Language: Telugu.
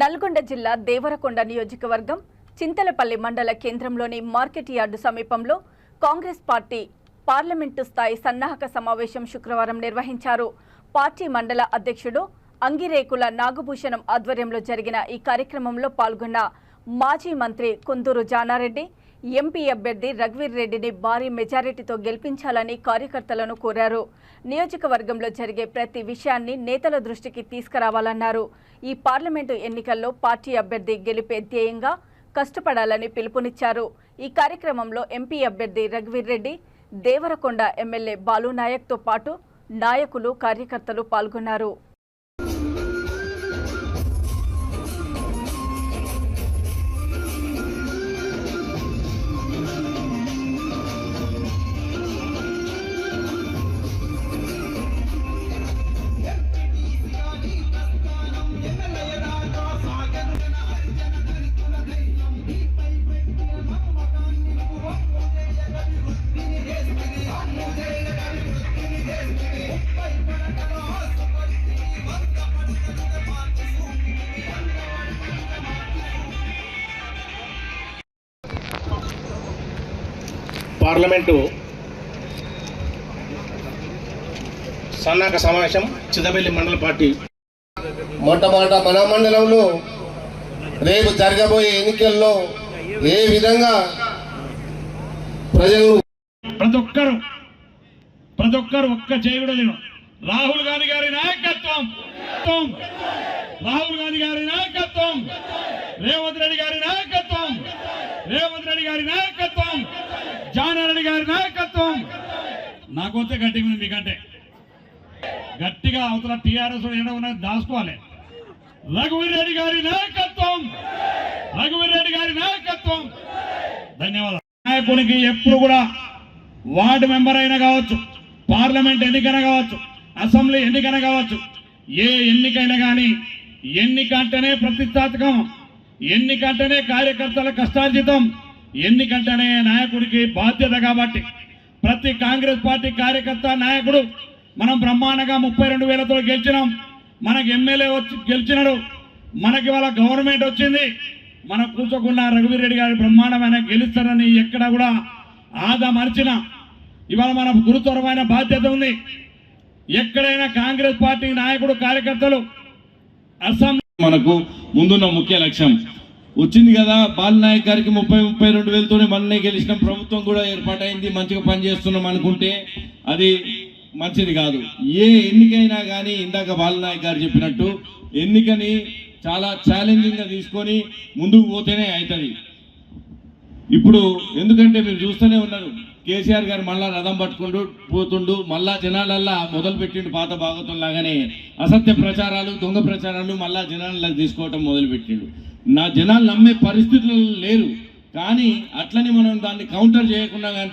నల్గొండ జిల్లా దేవరకొండ నియోజకవర్గం చింతలపల్లి మండల కేంద్రంలోని మార్కెట్ యార్డు సమీపంలో కాంగ్రెస్ పార్టీ పార్లమెంటు స్థాయి సన్నాహక సమావేశం శుక్రవారం నిర్వహించారు. పార్టీ మండల అధ్యక్షుడు అంగిరేకుల నాగభూషణం ఆధ్వర్యంలో జరిగిన ఈ కార్యక్రమంలో పాల్గొన్న మాజీ మంత్రి కుందూరు జానారెడ్డి ఎంపీ అభ్యర్థి రఘువీర్ రెడ్డిని భారీ మెజారిటీతో గెలిపించాలని కార్యకర్తలను కోరారు. నియోజకవర్గంలో జరిగే ప్రతి విషయాన్ని నేతల దృష్టికి తీసుకురావాలన్నారు. ఈ పార్లమెంటు ఎన్నికల్లో పార్టీ అభ్యర్థి గెలిపే ధ్యేయంగా కష్టపడాలని పిలుపునిచ్చారు. ఈ కార్యక్రమంలో ఎంపీ అభ్యర్థి రఘువీర్ రెడ్డి దేవరకొండ ఎమ్మెల్యే బాలు నాయక్తో పాటు నాయకులు కార్యకర్తలు పాల్గొన్నారు. పార్లమెంటు సన్నాహక సమావేశం చిదబెల్లి మండల పార్టీ. మొట్టమొదట మన మండలంలో రేపు జరగబోయే ఎన్నికల్లో ఏ విధంగా ప్రజలు ప్రతి ఒక్కరు ప్రతి ఒక్కరు ఒక్క చేయకూడదు నేను రాహుల్ గాంధీ గారి నాయకత్వం. త్వం. రాహుల్ గాంధీ గారి నాయకత్వం. రేవంత్ రెడ్డి గారి నాయకత్వం. రేవంత్ రెడ్డి గారి నాయకత్వం. జానారెడ్డి గారి నాయకత్వం. నాకు వస్తే గట్టిగా ఉంది మీకంటే. గట్టిగా అవతల టీఆర్ఎస్ ఉన్నది దాచుకోవాలి. రఘువీర్ రెడ్డి గారి నాయకత్వం. రఘువీర్ రెడ్డి గారి నాయకత్వం. ధన్యవాదాలు. నాయకునికి ఎప్పుడు కూడా వార్డు మెంబర్ అయినా కావచ్చు పార్లమెంట్ ఎన్నికైనా కావచ్చు అసెంబ్లీ ఎన్నికైనా కావచ్చు ఏ ఎన్నికైనా కానీ ఎన్నిక అంటేనే ప్రతిష్టాత్మకం ఎన్నిక అంటేనే కార్యకర్తల కష్టార్జితం. ఎన్నికంటేనే నాయకుడికి బాధ్యత కాబట్టి ప్రతి కాంగ్రెస్ పార్టీ కార్యకర్త నాయకుడు మనం బ్రహ్మాండంగా ముప్పై రెండు వేలతో గెలిచినాం. మనకు ఎమ్మెల్యే వచ్చి గెలిచినాడు. మనకి వాళ్ళ గవర్నమెంట్ వచ్చింది. మనం కూర్చోకుండా రఘువీరెడ్డి గారి బ్రహ్మాండమైన గెలుస్తారని ఎక్కడ కూడా ఆదా మరిచిన ఇవాళ మన గురుతరమైన బాధ్యత ఉంది. ఎక్కడైనా కాంగ్రెస్ పార్టీ నాయకుడు కార్యకర్తలు అస్సాం మనకు ముందున్న ముఖ్య లక్ష్యం వచ్చింది కదా బాలనాయక్ గారికి ముప్పై ముప్పై రెండు వేలతోనే మననే గెలిచిన. ప్రభుత్వం కూడా ఏర్పాటైంది మంచిగా పనిచేస్తున్నాం అనుకుంటే అది మంచిది కాదు. ఏ ఎన్నికైనా కానీ ఇందాక బాలనాయక్ గారు చెప్పినట్టు ఎన్నికని చాలా ఛాలెంజింగ్గా తీసుకొని ముందుకు పోతేనే అవుతుంది ఇప్పుడు ఎందుకంటే మీరు చూస్తూనే ఉన్నారు కేసీఆర్ గారు మళ్ళా రథం పట్టుకుంటూ పోతుండు మళ్ళా జనాలల్లా మొదలు పెట్టిండు పాత భాగతుల్లాగానే లాగానే అసత్య ప్రచారాలు దొంగ ప్రచారాలు మళ్ళా జనాలలో తీసుకోవటం మొదలుపెట్టిండు. నా జనాలు నమ్మే పరిస్థితులు లేరు. కానీ అట్లని మనం దాన్ని కౌంటర్ చేయకుండా కానీ